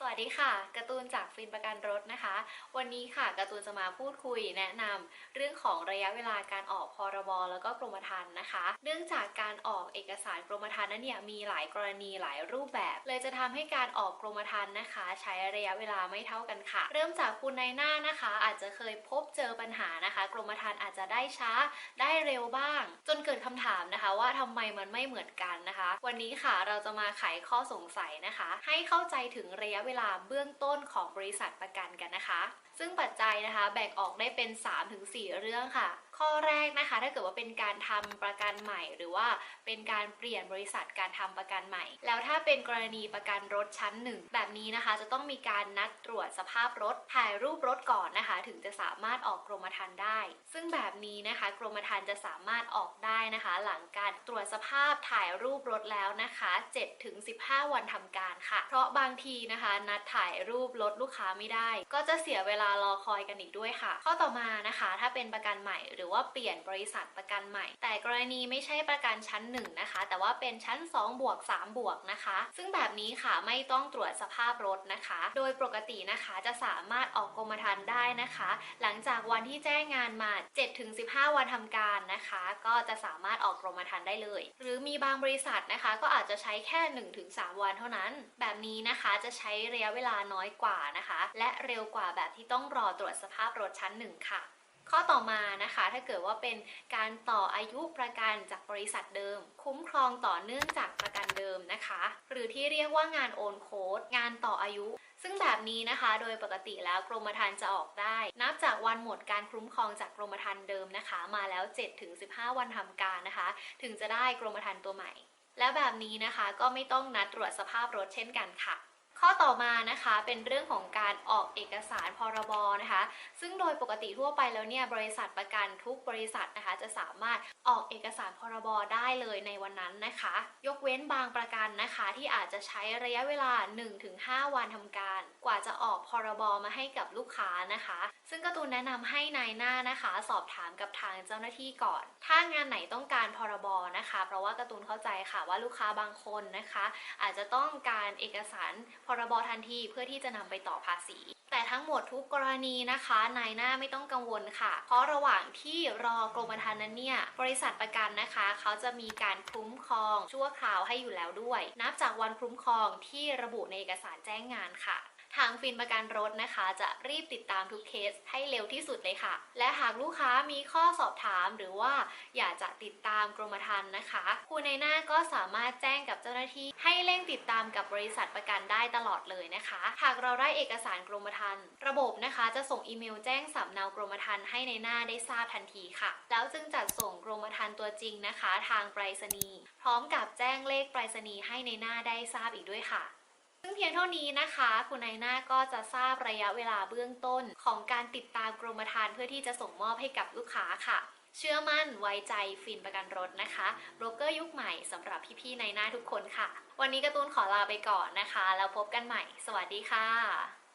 สวัสดีค่ะการ์ตูนจากฟินประกันรถนะคะ วันนี้ค่ะการ์ตูนจะมาพูดคุยแนะนำเรื่องของระยะเวลาการออกพรบแล้วก็กรมธรรม์นะคะ เนื่องจากการออกเอกสารกรมธรรม์นั้นเนี่ยมีหลายกรณีหลายรูปแบบ เลยจะทำให้การออกกรมธรรม์นะคะ ใช้ระยะเวลาไม่เท่ากันค่ะ เริ่มจากคุณนายหน้านะคะ อาจจะเคยพบเจอปัญหานะคะ กรมธรรม์อาจจะได้ช้าได้เร็วบ้าง จนเกิดคำถามนะคะ ว่าทำไมมันไม่เหมือนกันนะคะ วันนี้ค่ะเราจะมาไขข้อสงสัยนะคะ ให้เข้าใจถึงระยะเวลาเบื้องต้นของบริษัทประกันกันนะคะ ซึ่งปัจจัยนะคะแบ่งออกได้เป็น 3-4 เรื่องค่ะ ข้อแรกนะคะ ถ้าเกิดว่าเป็นการทำประกันใหม่ หรือว่าเป็นการเปลี่ยนบริษัทการทำประกันใหม่ แล้วถ้าเป็นกรณีประกันรถชั้นหนึ่งแบบนี้นะคะ จะต้องมีการนัดตรวจสภาพรถถ่ายรูปรถก่อนนะคะ ถึงจะสามารถออกกรมธรรม์ได้ ซึ่งแบบนี้นะคะ กรมธรรม์จะสามารถออกได้นะคะ หลังการตรวจสภาพถ่ายรูปรถแล้วนะคะ7-15 วันทำการค่ะ เพราะบางทีนะคะ นัดถ่ายรูปรถลูกค้าไม่ได้ ก็จะเสียเวลารอคอยกันอีกด้วยค่ะ ข้อต่อมานะคะ ถ้าเป็นประกันใหม่หรือือว่าเปลี่ยนบริษัทประกันใหม่ แต่กรณีไม่ใช่ประกันชั้น 1 นะคะ แต่ว่าเป็นชั้น2บวก3บวกนะคะ ซึ่งแบบนี้ค่ะไม่ต้องตรวจสภาพรถนะคะ โดยปกตินะคะจะสามารถออกกรมธรรม์ได้นะคะ หลังจากวันที่แจ้งงานมา 7-15 วันทำการนะคะ ก็จะสามารถออกกรมธรรม์ได้เลย หรือมีบางบริษัทนะคะ ก็อาจจะใช้แค่ 1-3 วันเท่านั้น แบบนี้นะคะจะใช้ระยะเวลาน้อยกว่านะคะ และเร็วกว่าแบบที่ต้องรอตรวจสภาพรถชั้น 1 ค่ะ ข้อต่อมานะคะถ้าเกิดว่าเป็นการต่ออายุประกันจากบริษัทเดิม คุ้มครองต่อเนื่องจากประกันเดิมนะคะ หรือที่เรียกว่างานโอนโค้ดงานต่ออายุ ซึ่งแบบนี้นะคะโดยปกติแล้วกรมธรรม์จะออกได้ นับจากวันหมดการคุ้มครองจากกรมธรรม์เดิมนะคะ มาแล้ว 7-15 วันทำการนะคะ ถึงจะได้กรมธรรม์ตัวใหม่ แล้วแบบนี้นะคะก็ไม่ต้องนัดตรวจสภาพรถเช่นกันค่ะ ข้อต่อมานะคะเป็นเรื่องของการออกเอกสารพรบนะคะ ซึ่งโดยปกติทั่วไปแล้วเนี่ยบริษัทประกันทุกบริษัทนะคะ จะสามารถออกเอกสารพรบได้เลยในวันนั้นนะคะ ยกเว้นบางประกันนะคะ ที่อาจจะใช้ระยะเวลา 1-5 วันทำการ กว่าจะออกพรบมาให้กับลูกค้านะคะ ซึ่งกร์ตูนแนะนำให้นายหน้านะคะ สอบถามกับทางเจ้าหน้าที่ก่อน ถ้างานไหนต้องการพรบนะคะ เพราะว่ากร์ตูนเข้าใจค่ะว่าลูกค้าบางคนนะคะ อาจจะต้องการเอกสารพรบทันทีเพื่อที่จะนำไปต่อภาษี แต่ทั้งหมดทุกกรณีนะคะนายหน้าไม่ต้องกังวลค่ะ เพราะระหว่างที่รอกรมธรรม์นั้นเนี่ยบริษัทประกันนะคะ เขาจะมีการคุ้มครองชั่วคราวให้อยู่แล้วด้วย นับจากวันคุ้มครองที่ระบุในเอกสารแจ้งงานค่ะ ทางฟินประกันรถนะคะ จะรีบติดตามทุกเคสให้เร็วที่สุดเลยค่ะ และหากลูกค้ามีข้อสอบถามหรือว่าอยากจะติดตามกรมธรรม์นะคะ คุณในหน้าก็สามารถแจ้งกับเจ้าหน้าที่ ให้เร่งติดตามกับบริษัทประกันได้ตลอดเลยนะคะ หากเราได้เอกสารกรมธรรม์ระบบนะคะ จะส่งอีเมลแจ้งสำเนากรมธรรม์ให้ในหน้าได้ทราบทันทีค่ะ แล้วจึงจัดส่งกรมธรรม์ตัวจริงนะคะ ทางไปรษณีย์พร้อมกับแจ้งเลขไปรษณีย์ให้ในหน้าได้ทราบอีกด้วยค่ะ ซึ่งเพียงเท่านี้นะคะ คุณนายหน้าก็จะทราบระยะเวลาเบื้องต้นของการติดตามกรมธรรม์เพื่อที่จะส่งมอบให้กับลูกค้าค่ะเชื่อมั่นไว้ใจฟินประกันรถนะคะโบรกเกอร์ยุคใหม่สำหรับพี่ๆในหน้าทุกคนค่ะ วันนี้การ์ตูนขอลาไปก่อนนะคะ แล้วพบกันใหม่ สวัสดีค่ะ